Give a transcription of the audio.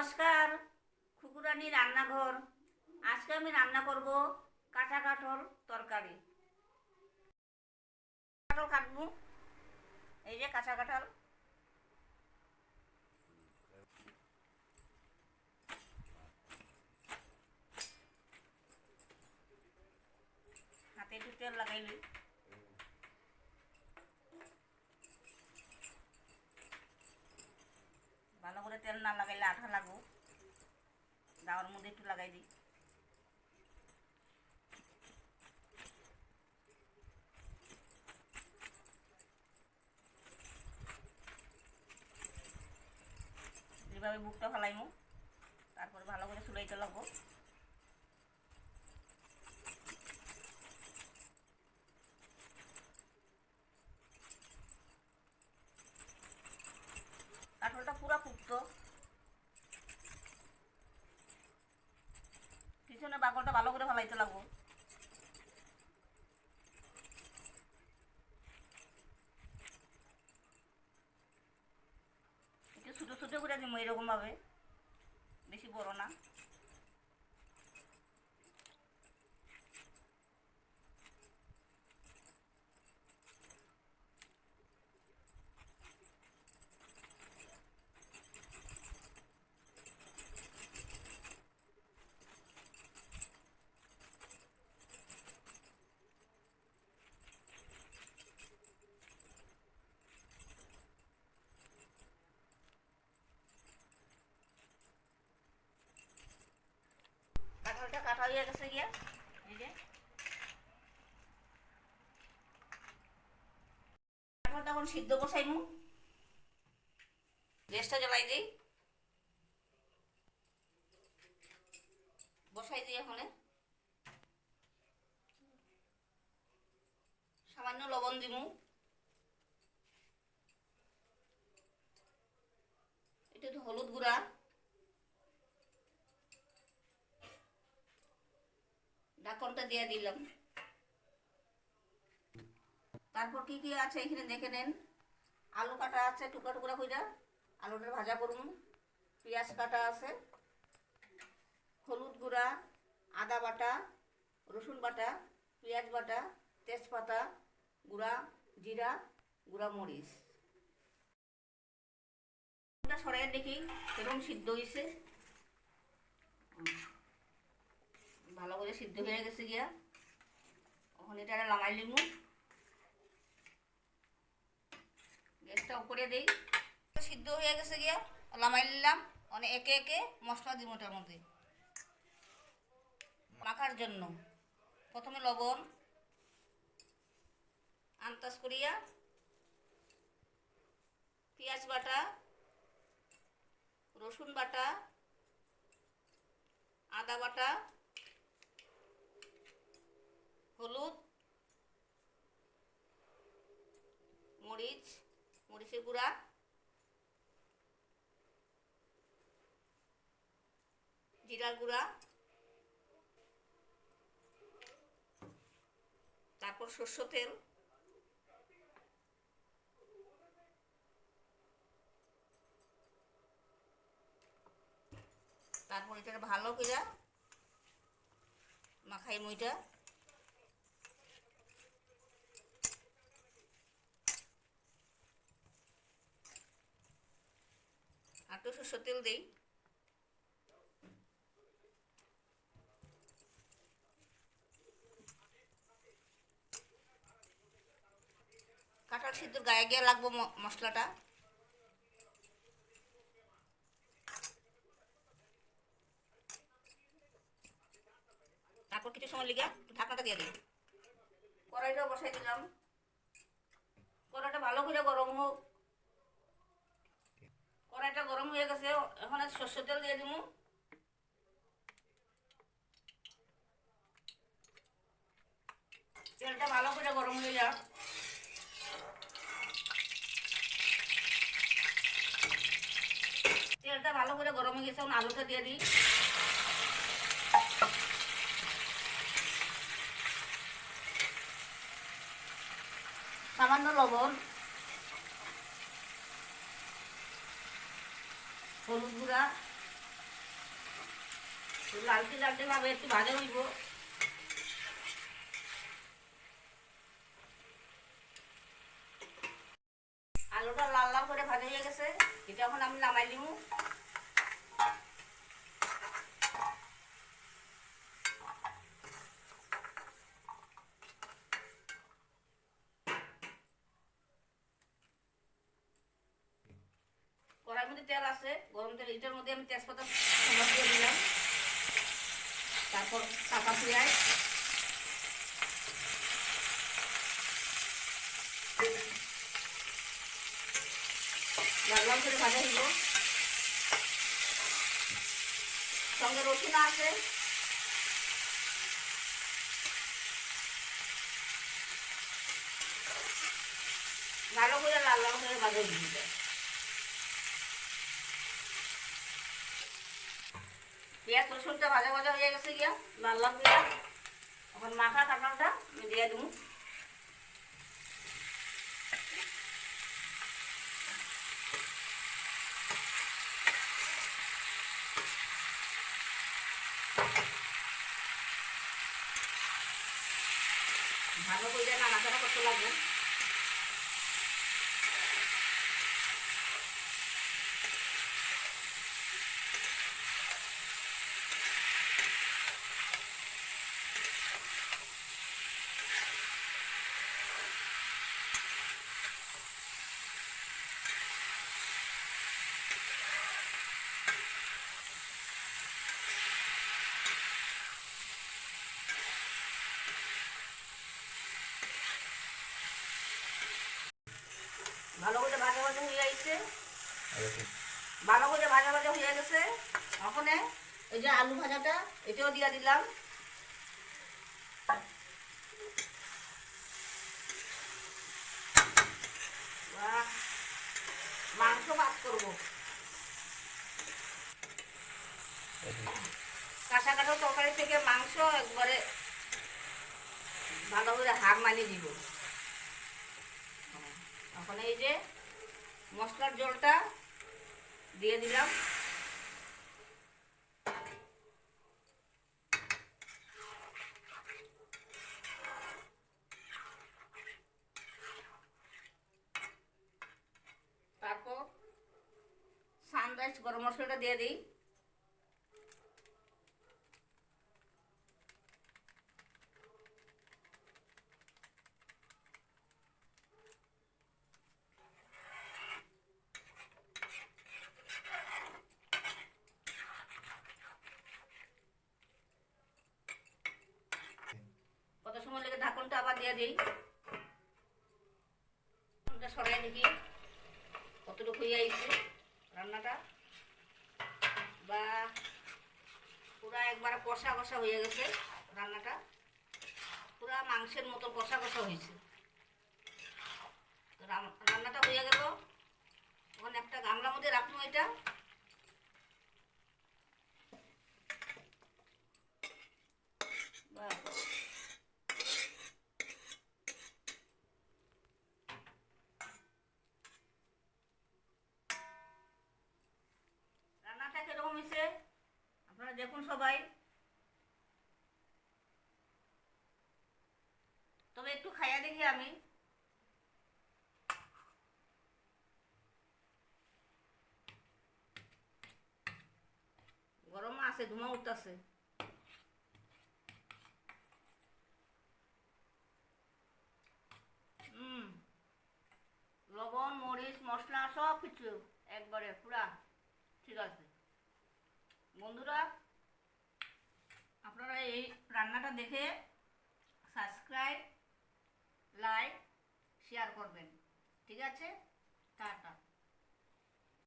নমস্কার, খুকুরানি রান্নাঘর। আজকে আমি রান্না করব কাঁচা কাঁঠাল তরকারি। কাঁঠাল কাটবো। এই যে কাঁচা কাঁঠাল। হাতে একটু তেল লাগাইলি ভালো করে তেল না লাগাইলে আঠা লাগবো। দাওয়ার মধ্যে একটু লাগাই দিই। এভাবে বুকটা ফালাইমু। তারপর ভালো করে চুলাইতে লাগবো। ফালাইতে লাগবো একটু ছোটো ছোটো করে দিব এরকমভাবে। বেশি বড় না। কাঁঠালটা কাটা হয়ে গেছে গিয়া। এই যে। এখন সিদ্ধ বসাইমু। গ্যাসটা জ্বালাই দিই। বসাই দিই এখন। সামান্য লবণ দিমু। এটা হলুদ গুঁড়া। ঢাকনটা দিয়ে দিলাম। তারপর কি কি আছে এখানে দেখে নেন। আলু কাটা আছে টুকরা টুকরা কইরা, আলুটা ভাজা করুন পেঁয়াজ কাটা আছে, হলুদ গুঁড়া, আদা বাটা, রসুন বাটা, পেঁয়াজ বাটা, তেজপাতা গুঁড়া, জিরা, গুঁড়া মরিচ। সরাই দেখি সেরকম সিদ্ধ হয়েছে ভালো করে সিদ্ধ হয়ে গেছে গিয়া। এখন এটা লামাই লিমু। গ্যাসটা উপরে দেই। সিদ্ধ হয়ে গেছে গিয়া লামাই নিলাম। মানে একে একে মশলা দিব ওটার মধ্যে। মাখার জন্য। প্রথমে লবণ আন্তাজ করিয়া পেঁয়াজ বাটা, রসুন বাটা, আদা বাটা হলুদ, মরিচ, মরিচের গুঁড়া, জিরার গুঁড়া, তারপর সর্ষ তেল, তারপর এটা ভালো করে মাখাই মুইটা একটু তেল দিই। কাঁঠাল সিদ্ধ গায়ে গিয়ে লাগবো মশলাটা। তারপর কিছু সময় লিগে ঢাকনাটা দিয়ে দিই কড়াইটা বসাই দিলাম। কড়াইটা ভালো করে গরম হোক কড়াইটা গরম হয়ে আর সর্ষের তেল দিয়ে দিব তেলটা ভালো করে গরম হয়ে যাক। তেলটা ভালো করে গরম হয়ে গেছে আলুটা দিয়ে দিই। সামান্য লবণ। হলুদ গুঁড়া লালটি লালটি ভাবে একটু ভাজা হইব। আলুটা লাল লাল করে ভাজা হয়ে গেছে। এটা এখন আমি নামাই দিমু। মধ্যে তেল আছে, গরম তেল, এটার মধ্যে আমি তেজপাতা দিয়ে দিলাম। তারপর কাঁচা পেঁয়াজ। লাল করে ভাজা দিব সঙ্গে রসুন আছে। ভালো করে লাল লাল করে ভাজা দিব পেঁয়াজ রসুনটা ভাজা ভাজা হয়ে গেছে গিয়া লাল লাল দিয়া এখন মাখা কাঁঠালটা আমি দিয়ে দেবো ভালো করে নাড়াচাড়া করতে লাগবে ভালো করে ভাজা ভাজা হয়ে যাইছে ভালো করে ভাজা ভাজা হয়ে গেছে। ওখানে এই যে আলু ভাজাটা এটাও দিয়ে দিলাম। মাংস ভাত করব। কাঁচা কাঁচা তরকারি থেকে মাংস একবারে ভালো করে হার মানিয়ে দিব এখন এই যে মশলার জলটা দিয়ে দিলাম। তারপর সানরাইজ গরম মশলাটা দিয়ে দিই। সময় আবার দিয়ে দিই। ঢাকনটা সরাই দেখি কতটুকু হয়ে আইছে রান্নাটা। বা পুরা একবার কষা কষা হয়ে গেছে রান্নাটা। পুরা মাংসের মতো কষা কষা হয়েছে। রান্নাটা হয়ে গেল। এখন একটা গামলার মধ্যে রাখব এটা। বাহ রান্নাটা কীরকম হয়েছে আপনারা দেখুন সবাই তবে একটু খাইয়া দেখি আমি। গরম আছে ধুমা উঠতেছে। লবণ, মরিচ, মশলা, সব কিছু একবারে পুরা ঠিক আছে। বন্ধুরা, আপনারা এই রান্নাটা দেখে সাবস্ক্রাইব লাইক শেয়ার করবেন। ঠিক আছে? টাটা।